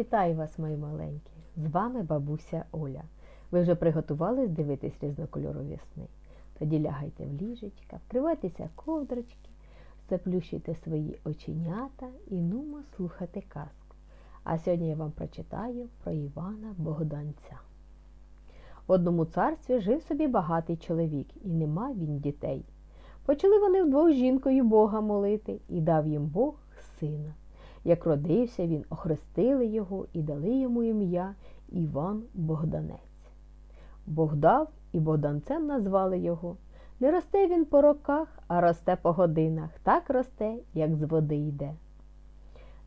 Вітаю вас, мої маленькі! З вами бабуся Оля. Ви вже приготувались дивитись різнокольорові сни? Тоді лягайте в ліжечка, вкривайтеся ковдрочки, заплющуйте свої оченята і нумо слухати казку. А сьогодні я вам прочитаю про Івана Богданця. В одному царстві жив собі багатий чоловік, і не мав він дітей. Почали вони вдвох жінкою Бога молити, і дав їм Бог сина. Як родився він, охрестили його і дали йому ім'я Іван Богданець. Бог дав і Богданцем назвали його. Не росте він по роках, а росте по годинах, так росте, як з води йде.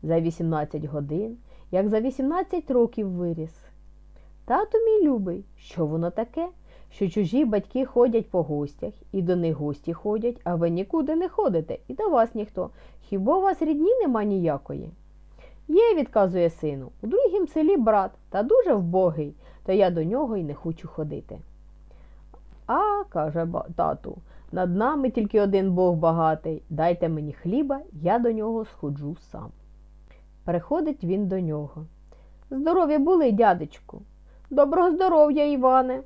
За 18 годин, як за 18 років виріс. Тату мій любий, що воно таке? Що чужі батьки ходять по гостях, і до них гості ходять, а ви нікуди не ходите, і до вас ніхто. Хіба у вас рідні нема ніякої? Є, відказує сину, у другім селі брат, та дуже вбогий, то я до нього й не хочу ходити. А, каже тату, над нами тільки один Бог багатий. Дайте мені хліба, я до нього сходжу сам. Приходить він до нього. Здоров'я були, дядечку. Доброго здоров'я, Іване.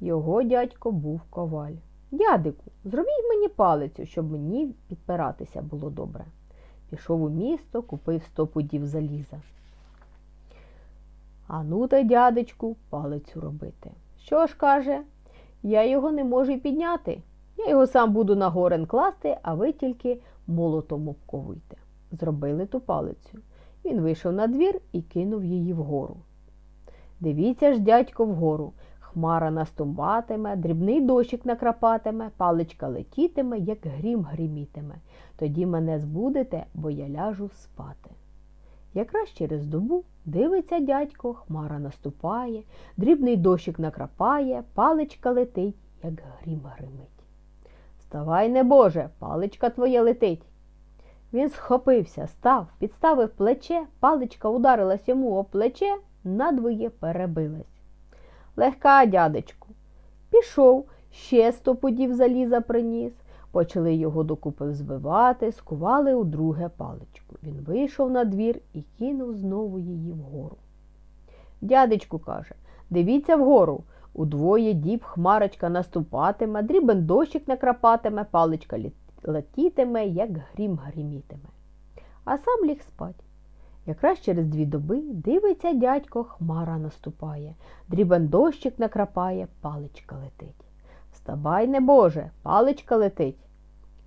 Його дядько був коваль. Дядику, зробіть мені палицю, щоб мені підпиратися було добре. Пішов у місто, купив сто пудів заліза. А ну та, дядечку, палицю робити. Що ж каже, я його не можу підняти. Я його сам буду на горен класти, а ви тільки молотом обковуйте. Зробили ту палицю. Він вийшов на двір і кинув її вгору. Дивіться ж, дядько, вгору. Хмара настумбатиме, дрібний дощик накрапатиме, паличка летітиме, як грім гримітиме. Тоді мене збудете, бо я ляжу спати. Якраз через добу дивиться дядько, хмара наступає, дрібний дощик накрапає, паличка летить, як грім гримить. Вставай, небоже, паличка твоя летить. Він схопився, став, підставив плече, паличка ударилась йому об плече, надвоє перебилась. Легка, дядечку. Пішов, ще сто пудів заліза приніс. Почали його докупи взбивати, скували у друге паличку. Він вийшов на двір і кинув знову її вгору. Дядечку каже, дивіться вгору. Удвоє діб хмарочка наступатиме, дрібен дощик накрапатиме, паличка летітиме, як грім гримітиме. А сам ліг спать. Якраз через дві доби дивиться дядько, хмара наступає, дрібен дощик накрапає, паличка летить. Вставай, небоже, паличка летить.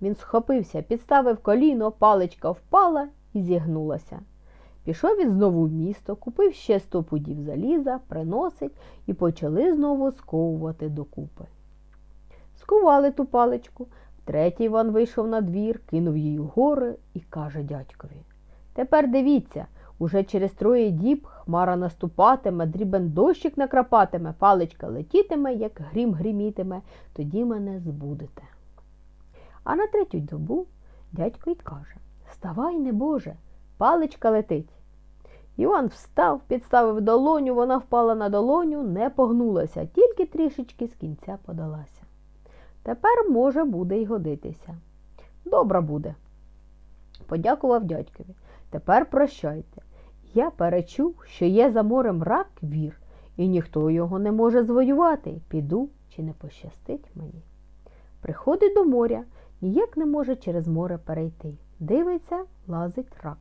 Він схопився, підставив коліно, паличка впала і зігнулася. Пішов він знову в місто, купив ще сто пудів заліза, приносить і почали знову сковувати докупи. Скували ту паличку. Третій Іван вийшов на двір, кинув її вгору і каже дядькові. Тепер дивіться, уже через троє діб хмара наступатиме, дрібен дощик накрапатиме, паличка летітиме, як грім гримітиме, тоді мене збудете. А на третю добу дядько й каже Вставай, небоже, паличка летить. Іван встав, підставив долоню, вона впала на долоню, не погнулася, тільки трішечки з кінця подалася. Тепер може буде й годитися. Добра буде. Подякував дядькові. Тепер прощайте. Я перечув, що є за морем рак вір, і ніхто його не може звоювати. Піду чи не пощастить мені. Приходить до моря, ніяк не може через море перейти. Дивиться, лазить рак.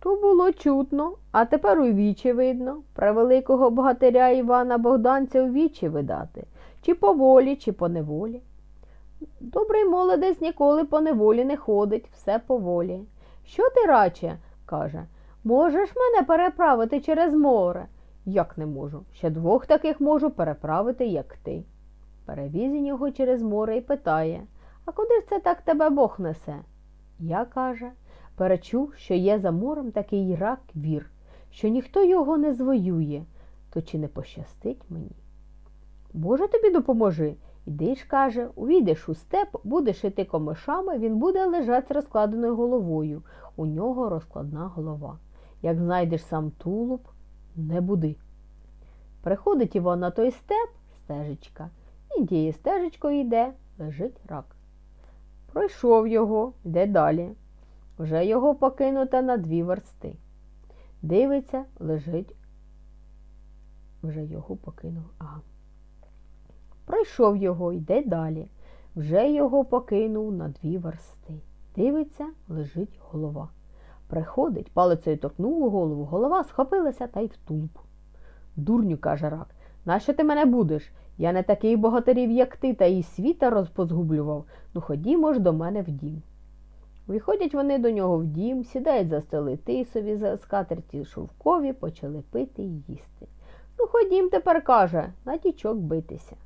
То було чутно, а тепер у вічі видно. Превеликого богатиря Івана Богданця у вічі видати, чи по волі, чи по неволі. Добрий молодець ніколи по неволі не ходить, все по волі. Що ти раче? каже. Можеш мене переправити через море? Як не можу? Ще двох таких можу переправити, як ти. Перевіз він його через море і питає А куди ж це так тебе Бог несе? Я каже, перечув, що є за морем такий рак вір, що ніхто його не звоює, то чи не пощастить мені? Боже тобі допоможи. Іди ж, каже, увійдеш у степ, будеш іти комишами, він буде лежати з розкладеною головою. У нього розкладна голова. Як знайдеш сам тулуб, не буди. Приходить Іван на той степ, стежечка. Він тією стежечкою йде, лежить рак. Пройшов його, йде далі. Вже його покинута на дві версти. Дивиться, лежить. Вже його покинув. Ага. Пройшов його, йде далі. Вже його покинув на дві версти. Дивиться, лежить голова. Приходить, палицею торкнув у голову, голова схопилася та й в тулуб. Дурню, каже рак, нащо ти мене будеш? Я не такий богатирів, як ти, та і світа розпозгублював. Ну ходімо ж до мене в дім. Виходять вони до нього в дім, сідають за столи тисові, за скатерті шовкові, почали пити і їсти. Ну, ходім тепер, каже, на тічок битися.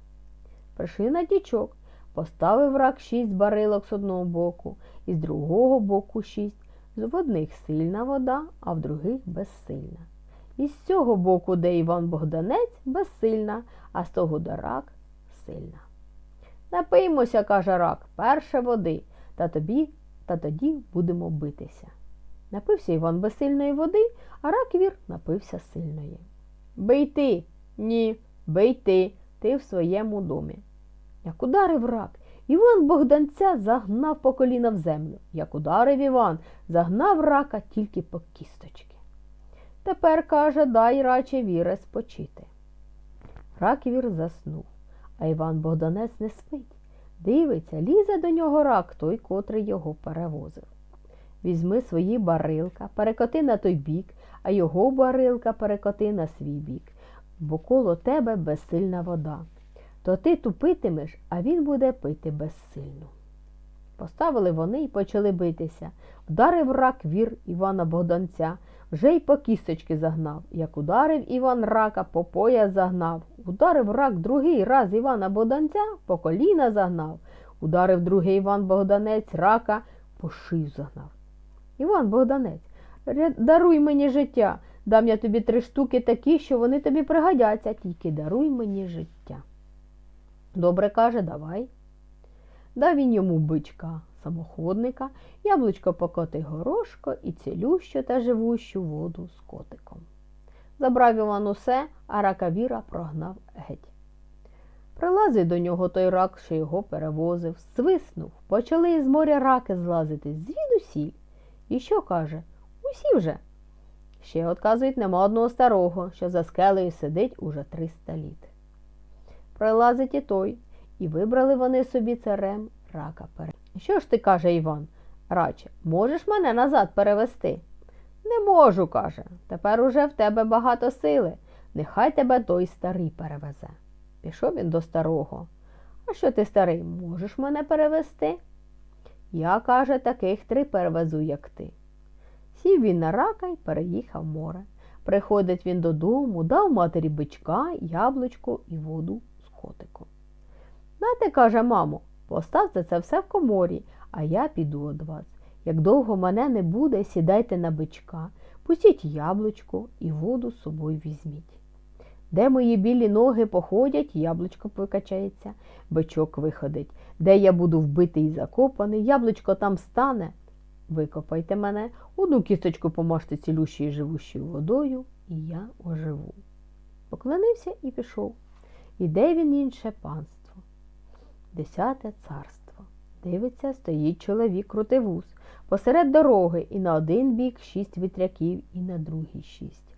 Прийшли на тічок, поставив рак шість барилок з одного боку, і з другого боку шість. В одних сильна вода, а в других безсильна. І з цього боку, де Іван Богданець, безсильна, а з того де рак сильна. Напиймося, каже рак, перше води, та тобі, та тоді будемо битися. Напився Іван безсильної води, а рак вір напився сильної. Бий ти, ні, бий ти, ти в своєму домі. Як ударив рак, Іван Богданця загнав по коліна в землю. Як ударив Іван, загнав рака тільки по кісточки. Тепер, каже, дай раче віре спочити. Рак вір заснув, а Іван Богданець не спить. Дивиться, лізе до нього рак, той, котрий його перевозив. Візьми свої барилка, перекоти на той бік, а його барилка перекоти на свій бік, бо коло тебе безсильна вода. То ти тупитимеш, а він буде пити безсильну. Поставили вони і почали битися. Вдарив рак вір Івана Богданця, вже й по кісточки загнав. Як ударив Іван рака, по пояс загнав. Ударив рак другий раз Івана Богданця, по коліна загнав. Ударив другий Іван Богданець рака, по шию загнав. Іван Богданець, даруй мені життя. Дам я тобі три штуки такі, що вони тобі пригодяться, тільки даруй мені життя. Добре каже, давай. Дав він йому бичка, самоходника, яблучко покоти горошко і цілющу та живущу воду з котиком. Забрав Іван усе, а рака віра прогнав геть. Прилазив до нього той рак, що його перевозив, свиснув, почали із моря раки злазити, звідусіль. І що каже? Усі вже. Ще, отказують, нема одного старого, що за скелею сидить уже триста літ. Прилазить і той, і вибрали вони собі царем рака пере. Що ж ти, каже Іван, раче, можеш мене назад перевести? Не можу, каже. Тепер уже в тебе багато сили. Нехай тебе той старий перевезе. Пішов він до старого. А що ти, старий, можеш мене перевести? Я, каже, таких три перевезу, як ти. Сів він на рака й переїхав море. Приходить він додому, дав матері бичка, яблучко і воду з. Нате, каже, мамо, поставте це все в коморі, а я піду від вас. Як довго мене не буде, сідайте на бичка, пустіть яблучко і воду з собою візьміть. Де мої білі ноги походять, яблучко покачається, бичок виходить. Де я буду вбитий і закопаний, яблучко там стане. Викопайте мене, одну кісточку помажте цілющою живущою водою, і я оживу. Поклонився і пішов. Іде він інше панство. Десяте царство. Дивиться, стоїть чоловік крутивуз. Посеред дороги і на один бік шість вітряків, і на другий шість.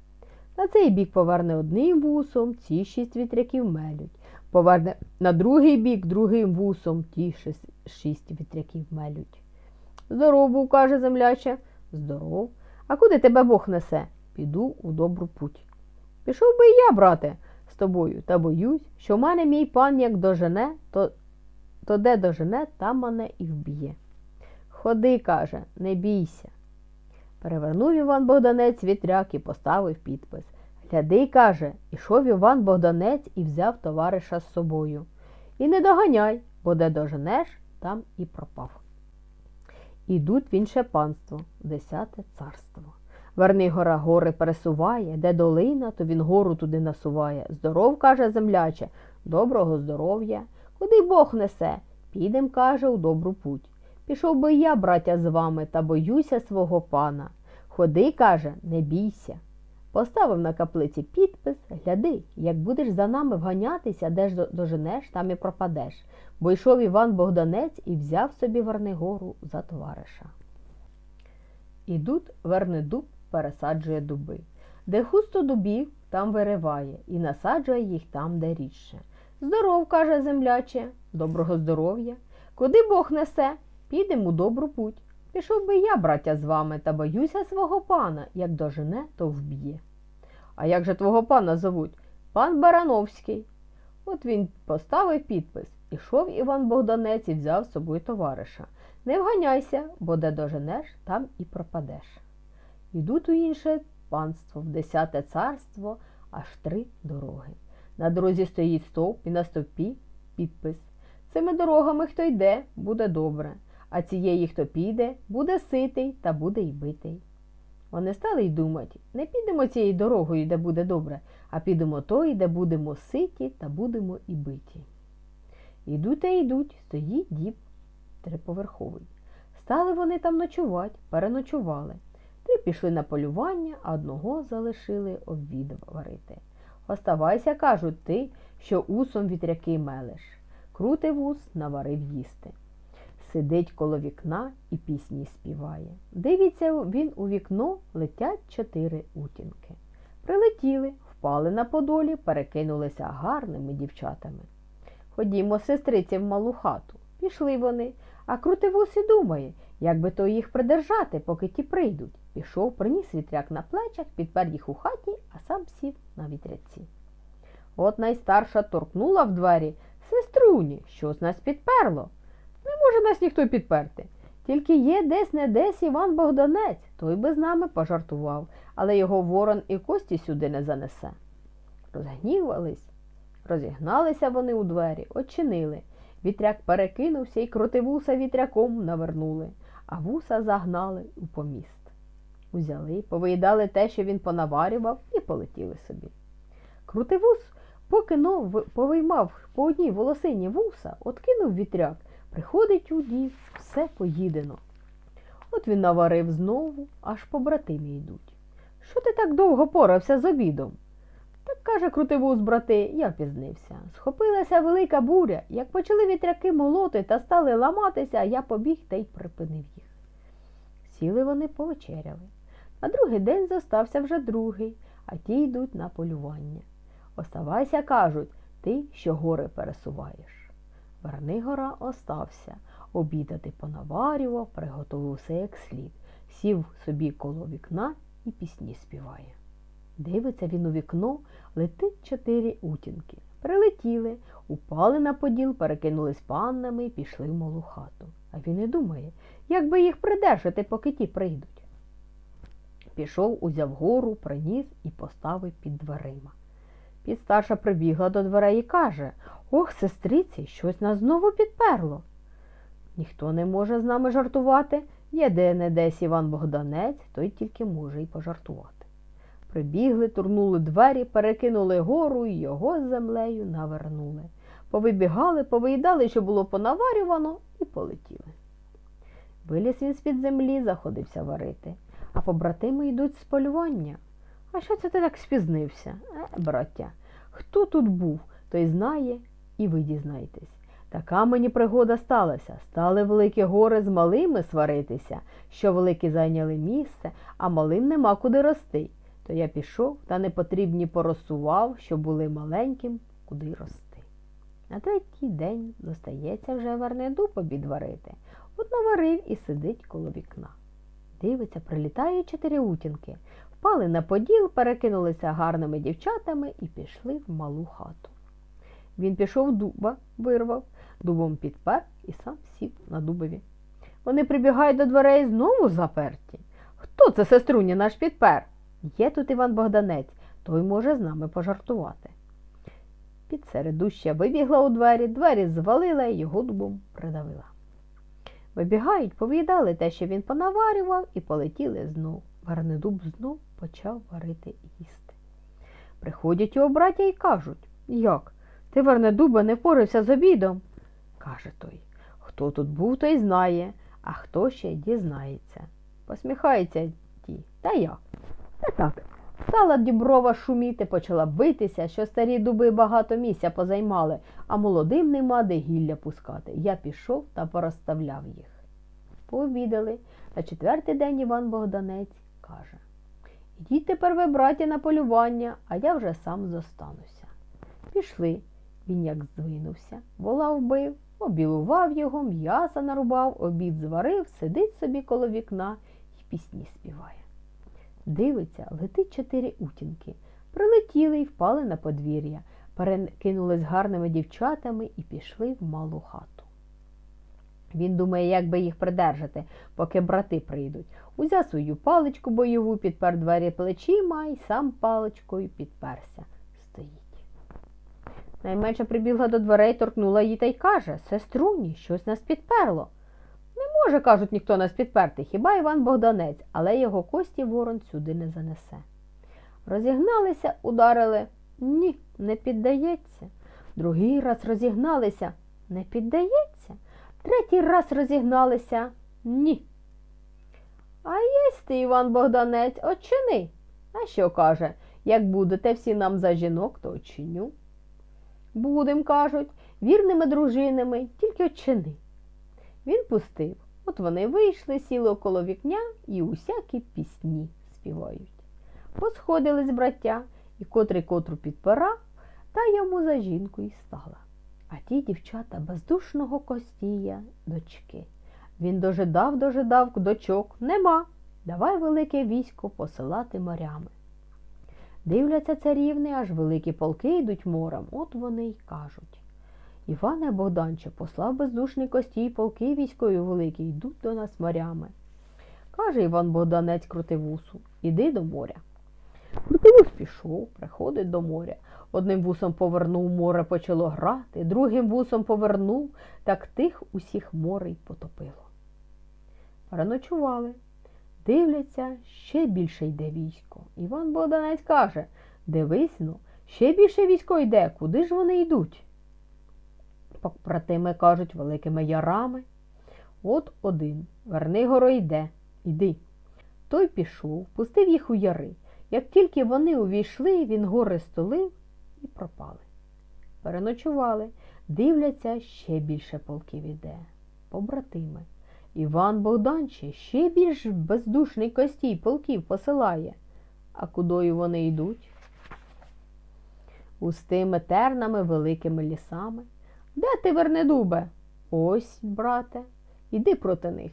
На цей бік поверне одним вусом, ці шість вітряків мелють. Поверне на другий бік другим вусом, ті шість, вітряків мелють. Здоров був, каже земляче. Здоров. А куди тебе Бог несе? Піду у добру путь. Пішов би і я, брате, з тобою, та боюсь, що мене мій пан як дожене, то, то де дожене, там мене і вб'є. Ходи, каже, не бійся. Перевернув Іван Богданець вітряк і поставив підпис. Гляди, каже, ішов Іван Богданець і взяв товариша з собою. І не доганяй, бо де доженеш, там і пропав. Ідуть в інше панство, десяте царство. Верний гора гори пересуває, де долина, то він гору туди насуває. Здоров, каже земляче, доброго здоров'я. Куди Бог несе? Підем, каже, у добру путь. Пішов би я, браття, з вами, та боюся свого пана. Ходи, каже, не бійся. Поставив на каплиці підпис, гляди, як будеш за нами вганятися, де ж доженеш, там і пропадеш. Бо йшов Іван Богданець і взяв собі Вернигору за товариша. Ідуть Вернидуб пересаджує дуби. Де густо дубів, там вириває, і насаджує їх там, де рідше. Здоров, каже земляче, доброго здоров'я. Куди Бог несе, підемо у добру путь. Пішов би я, браття, з вами, та боюся свого пана, як дожене, то вб'є. А як же твого пана зовуть? Пан Барановський. От він поставив підпис. Ішов Іван Богданець і взяв з собою товариша. Не вганяйся, бо де доженеш, там і пропадеш. Йдуть у інше панство, в десяте царство, аж три дороги. На дорозі стоїть стовп і на стовпі підпис. Цими дорогами хто йде, буде добре, а цієї, хто піде, буде ситий та буде й битий. Вони стали й думати, не підемо цією дорогою, де буде добре, а підемо тою, де будемо ситі та будемо і биті. Йдуть та йдуть, стоїть діб триповерховий. Стали вони там ночувати, переночували. Пішли на полювання, а одного залишили обід варити. Оставайся, кажуть, ти, що усом вітряки мелеш. Крутий вус наварив їсти. Сидить коло вікна і пісні співає. Дивиться він у вікно, летять чотири утінки. Прилетіли, впали на подолі, перекинулися гарними дівчатами. Ходімо, сестриці, в малу хату. Пішли вони, а крутивус і думає, як би то їх придержати, поки ті прийдуть. Пішов, приніс вітряк на плечах, підпер їх у хаті, а сам сів на вітряці. От найстарша торкнула в двері Сеструні, що з нас підперло? Не може нас ніхто підперти. Тільки є десь не десь Іван Богданець, той би з нами пожартував, але його ворон і кості сюди не занесе. Розгнівались, розігналися вони у двері, очинили. Вітряк перекинувся і крутивуса вітряком навернули, а вуса загнали у поміст. Узяли, повиїдали те, що він понаварював, і полетіли собі. Крутивус, поки нов повиймав по одній волосині вуса, откинув вітряк, приходить у дів, все поїдено. От він наварив знову, аж побратимі йдуть. Що ти так довго порався з обідом? Так каже крутивус, брати, я пізнився. Схопилася велика буря, як почали вітряки молоти та стали ламатися, я побіг та й припинив їх. Сіли вони повечеряли. На другий день зостався вже другий, а ті йдуть на полювання. Оставайся, кажуть, ти, що гори пересуваєш. Вернигора остався, обідати понаварював, приготував все як слід, сів собі коло вікна і пісні співає. Дивиться він у вікно, летить чотири утінки. Прилетіли, упали на поділ, перекинулись паннами і пішли в малу хату. А він і думає, як би їх придержати, поки ті прийдуть. Пішов, узяв гору, приніс і поставив під дверима. Підстарша прибігла до дверей і каже Ох, сестриці, щось нас знову підперло. Ніхто не може з нами жартувати. Є де не десь Іван Богданець, той тільки може й пожартувати. Прибігли, турнули двері, перекинули гору і його з землею навернули. Повибігали, повиїдали, що було понаварювано, і полетіли. Виліз він з-під землі, заходився варити, а побратими йдуть з полювання. А що це ти так спізнився? Е, браття, хто тут був, той знає, і ви дізнаєтесь. Така мені пригода сталася. Стали великі гори з малими сваритися, що великі зайняли місце, а малим нема куди рости. То я пішов та непотрібні порозсував, що були маленьким, куди рости. На третій день достається вже вернеду побід варити. От наварив і сидить коло вікна. Дивиться, прилітає чотири утінки, впали на поділ, перекинулися гарними дівчатами і пішли в малу хату. Він пішов дуба, вирвав, дубом підпер і сам сів на дубові. Вони прибігають до дверей знову заперті. Хто це, сеструня, наш підпер? Є тут Іван Богданець, той може з нами пожартувати. Під середуща вибігла у двері, двері звалила і його дубом придавила. Вибігають, повідали те, що він понаварював, і полетіли знов. Вернедуб знов почав варити їсти. Приходять його браття і кажуть Як? Ти, Вернедубе, не впорався з обідом? каже той. Хто тут був, той знає, а хто ще дізнається. Посміхається ті. Та як? Та так. Стала діброва шуміти, почала битися, що старі дуби багато місця позаймали, а молодим нема де гілля пускати. Я пішов та порозставляв їх. Пообідали. На четвертий день Іван Богданець каже Ідіть тепер ви, браті, на полювання, а я вже сам зостануся. Пішли. Він як здвинувся, вола вбив, обілував його, м'яса нарубав, обід зварив, сидить собі коло вікна і пісні співає. Дивиться, летить чотири утінки. Прилетіли й впали на подвір'я, перекинулись гарними дівчатами і пішли в малу хату. Він думає, як би їх придержати, поки брати прийдуть. Узяв свою паличку бойову, підпер двері плечима і сам паличкою підперся. Стоїть. Найменша прибігла до дверей, торкнула її та й каже Сеструні, щось нас підперло. Може, кажуть, ніхто нас підперти, хіба Іван Богданець, але його кості ворон сюди не занесе. Розігналися, ударили. Ні, не піддається. Другий раз розігналися, не піддається. Третій раз розігналися. Ні. А єсть ти, Іван Богданець, очини. А що каже, як будете всі нам за жінок, то очиню. Будем, кажуть, вірними дружинами, тільки очини. Він пустив. От вони вийшли, сіли около вікня і усякі пісні співають. Посходились браття, і котрий котру підпирав, та йому за жінку й стала. А ті дівчата бездушного костія, дочки. Він дожидав, дожидав дочок, нема. Давай велике військо посилати морями. Дивляться царівни, аж великі полки йдуть морем, от вони й кажуть. Іване Богданче послав бездушний костій полки військові великі, йдуть до нас морями. Каже Іван Богданець крутивусу, іди до моря. Крутивус пішов, приходить до моря. Одним вусом повернув, море почало грати, другим вусом повернув, так тих усіх море й потопило. Переночували. Дивляться, ще більше йде військо. Іван Богданець каже Дивись ну, ще більше військо йде, куди ж вони йдуть? Побратими кажуть великими ярами. От один, Вернигоро йде, іди. Той пішов, пустив їх у яри. Як тільки вони увійшли, він гори столив і пропали. Переночували, дивляться, ще більше полків іде. Побратими. Іван Богданче ще більш бездушний костій полків посилає. А кудою вони йдуть? Густими тернами, великими лісами. Де ти, Вернедубе? Ось, брате, іди проти них.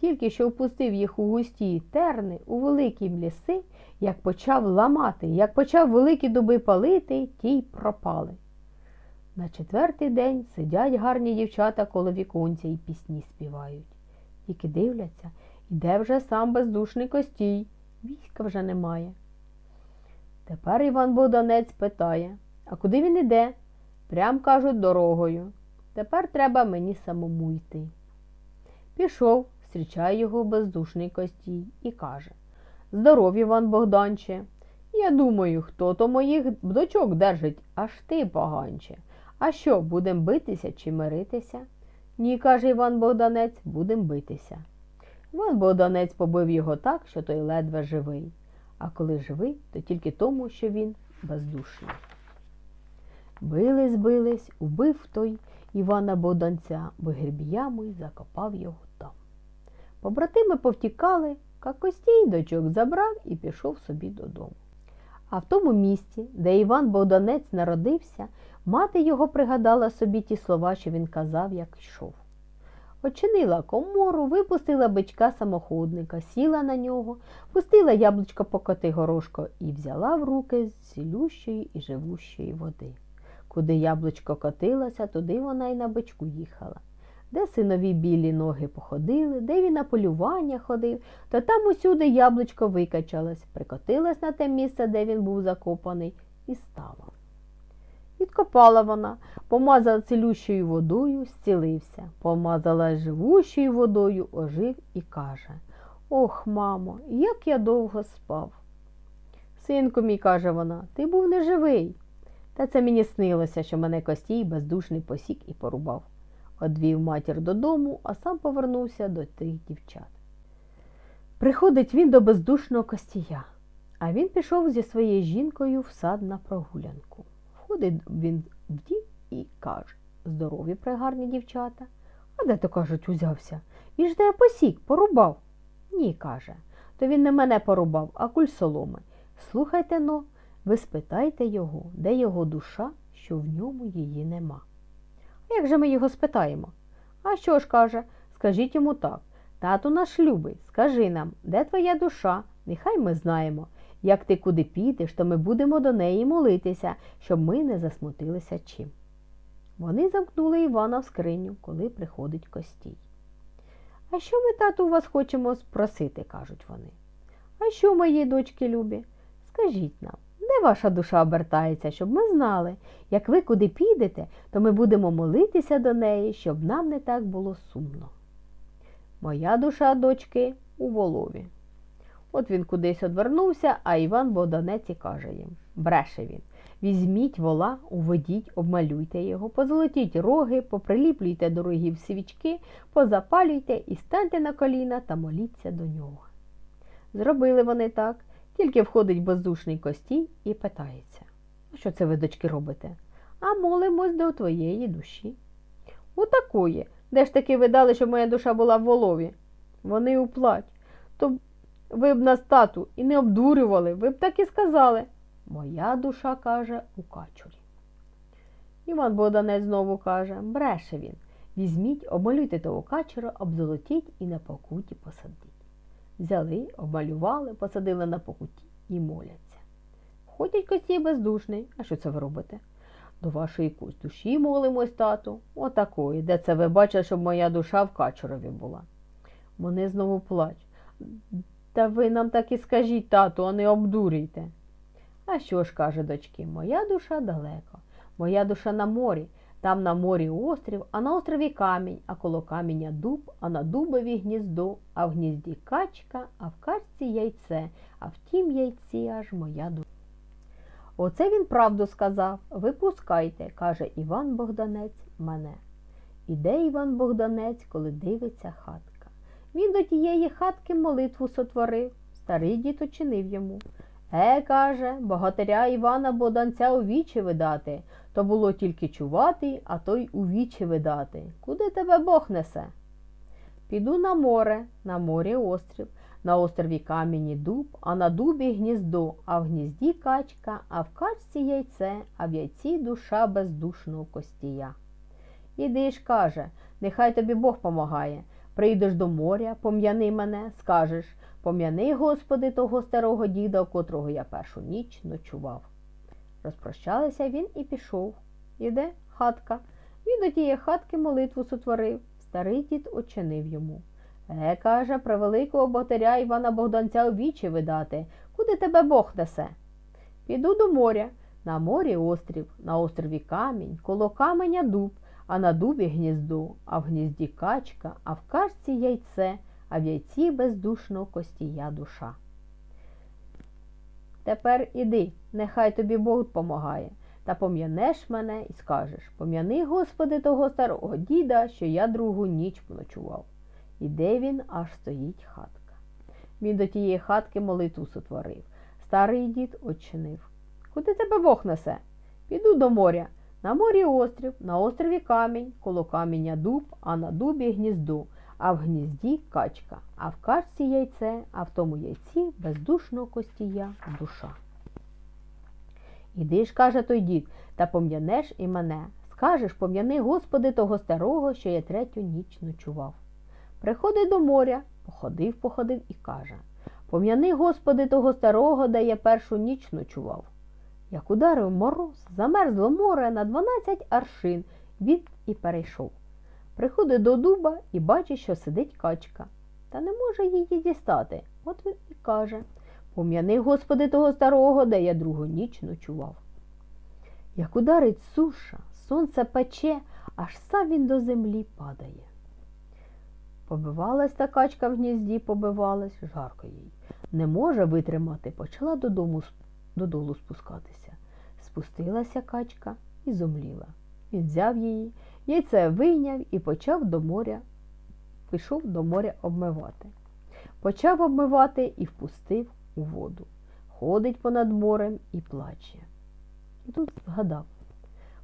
Тільки що впустив їх у густі терни, у великі ліси, як почав ламати, як почав великі дуби палити, ті й пропали. На четвертий день сидять гарні дівчата коло віконця і пісні співають. Тільки дивляться, іде вже сам бездушний костій, війська вже немає. Тепер Іван Богданець питає, а куди він іде? Прям кажуть дорогою. Тепер треба мені самому йти. Пішов, зустрічає його бездушний костій і каже Здоров, Іван Богданче. Я думаю, хто то моїх дочок держить, аж ти, поганче. А що, будем битися чи миритися? Ні, каже Іван Богданець, будем битися. Іван Богданець побив його так, що той ледве живий. А коли живий, то тільки тому, що він бездушний. Бились, бились, убив той Івана Богданця вигріб'ями закопав його там. Побратими повтікали, Костій дочок забрав і пішов собі додому. А в тому місці, де Іван Богданець народився, мати його пригадала собі ті слова, що він казав, як йшов. Очинила комору, випустила бичка самоходника, сіла на нього, пустила яблучко по коти горошко і взяла в руки з цілющої і живущої води. Куди яблучко котилося, туди вона й на бичку їхала. Де синові білі ноги походили, де він на полювання ходив, то там усюди яблучко викачалось, прикотилось на те місце, де він був закопаний, і стало. Відкопала вона, помазала цілющою водою, зцілився, помазала живущою водою, ожив і каже Ох, мамо, як я довго спав. Синку мій, каже вона, ти був неживий. Та це мені снилося, що мене костій бездушний посік і порубав. Одвів матір додому, а сам повернувся до тих дівчат. Приходить він до бездушного костія, а він пішов зі своєю жінкою в сад на прогулянку. Входить він в дім і каже Здорові пригарні дівчата. А де то, кажуть, узявся? Він ж де посік, порубав. Ні, каже. то він не мене порубав, а куль соломи. Слухайте но, ви спитайте його, де його душа, що в ньому її нема. А як же ми його спитаємо? А що ж каже? Скажіть йому так. Тату наш любий, скажи нам, де твоя душа? Нехай ми знаємо. Як ти куди підеш, то ми будемо до неї молитися, щоб ми не засмутилися чим. Вони замкнули Івана в скриню, коли приходить Костій. А що ми, тату, у вас хочемо спросити, кажуть вони. А що, мої дочки любі? Скажіть нам, де ваша душа обертається, щоб ми знали, як ви куди підете, то ми будемо молитися до неї, щоб нам не так було сумно. Моя душа, дочки, у волові. От він кудись одвернувся, а Іван Богданець і каже їм бреше він. Візьміть вола, уведіть, обмалюйте його, позолотіть роги, поприліплюйте до рогів свічки, позапалюйте і станьте на коліна та моліться до нього. Зробили вони так, тільки входить бездушний костій і питається «А що це ви, дочки, робите? А молимось до твоєї душі. Отакої. Де ж таки ви дали, щоб моя душа була в волові? Вони уплать. То ви б нас тату і не обдурювали, ви б так і сказали. Моя душа каже у качурі. Іван Богданець знову каже, бреше він. Візьміть, обмалюйте того качура, обзолотіть і на покуті посадіть. Взяли, обмалювали, посадили на покуті і моляться. Ходять кості бездушний. А що це ви робите? До вашої кусь душі молимось, тату. Отакої, де це ви бачили, щоб моя душа в качурові була. Вони знову плач. Та ви нам так і скажіть, тату, а не обдурюйте. А що ж, каже дочки, моя душа далеко, моя душа на морі, там на морі острів, а на острові камінь, а коло каменя дуб, а на дубові гніздо, а в гнізді качка, а в качці яйце, а в тім яйці аж моя душа. Оце він правду сказав. Випускайте, каже Іван Богданець мене. Іде Іван Богданець, коли дивиться хатка. Він до тієї хатки молитву сотворив, старий дід очинив йому. Е, каже, богатиря Івана Богданця у вічі видати, то було тільки чувати, а то й у вічі видати. Куди тебе Бог несе? Піду на море, на морі острів, на острові камені дуб, а на дубі гніздо, а в гнізді качка, а в качці яйце, а в яйці душа бездушного костія. Іди ж, каже, нехай тобі Бог помагає. Прийдеш до моря, пом'яни мене, скажеш пом'яни, Господи, того старого діда, у котрого я першу ніч ночував. Розпрощалися він і пішов. Іде хатка. Він до тієї хатки молитву сотворив. Старий дід очинив йому. Е, каже, превеликого богатиря Івана Богданця у вічі видати. Куди тебе Бог несе? Піду до моря. На морі острів, на острові камінь, коло каменя дуб, а на дубі гніздо, а в гнізді качка, а в качці яйце, а в яйці бездушного костія душа. Тепер іди, нехай тобі Бог помагає, та пом'янеш мене і скажеш пом'яни, Господи, того старого діда, що я другу ніч поночував. Іде він, аж стоїть хатка. Він до тієї хатки молитву сотворив. Старий дід очинив. Куди тебе Бог несе? Піду до моря. На морі острів, на острові камінь, коло каменя дуб, а на дубі гніздо, а в гнізді качка, а в качці яйце, а в тому яйці бездушного костія душа. Іди ж, каже той дід, та пом'янеш і мене. Скажеш, пом'яни, Господи, того старого, що я третю ніч ночував. Приходить до моря, походив, походив і каже Пом'яни, Господи, того старого, де я першу ніч ночував. Як ударив мороз, замерзло море на дванадцять аршин, він і перейшов. Приходить до дуба і бачить, що сидить качка, та не може її дістати. От він і каже Пом'яни, Господи, того старого, де я другу ніч ночував. Як ударить суша, сонце пече, аж сам він до землі падає. Побивалась та качка в гнізді, побивалась, жарко їй. Не може витримати, почала додому, додолу спускатися. Спустилася качка і зомліла. Він взяв її, яйце вийняв і почав до моря, пішов до моря обмивати. Почав обмивати і впустив у воду. Ходить понад морем і плаче. І тут згадав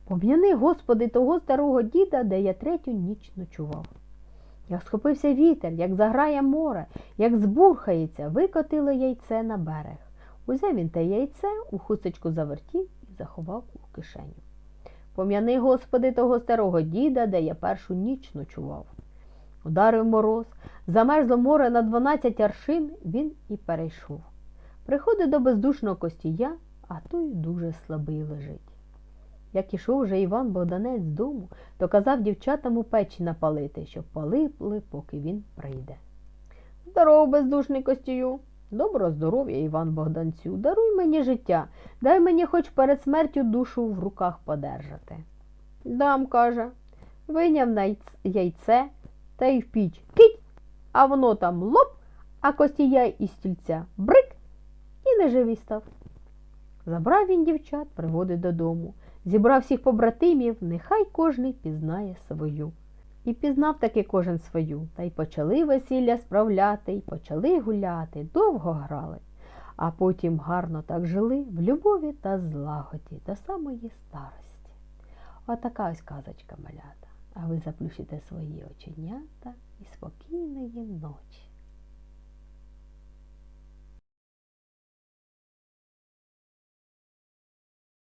Пом'яни, Господи, того старого діда, де я третю ніч ночував. Як схопився вітер, як заграє море, як збурхається, викотило яйце на берег. Узяв він те яйце, у хусточку завертів і заховав у кишеню. Пом'яни, Господи, того старого діда, де я першу ніч ночував. Ударив мороз, замерзло море на дванадцять аршин, він і перейшов. Приходить до бездушного костія, а той дуже слабий лежить. Як ішов вже Іван Богданець з дому, то казав дівчатам у печі напалити, щоб палили, поки він прийде. Здоров, бездушний костію. Доброго здоров'я, Іван Богданцю, даруй мені життя, дай мені хоч перед смертю душу в руках подержати. Дам, каже, найц- яйце та й в піч. Кить, а воно там лоп, а костія із стільця. Брик! І неживий став. Забрав він дівчат, приводить додому, зібрав всіх побратимів, нехай кожний пізнає свою. І пізнав таки кожен свою, та й почали весілля справляти, й почали гуляти, довго грали, а потім гарно так жили в любові та злагоді до самої старості. Отака ось казочка малята. А ви заплющите свої оченята і спокійної ночі.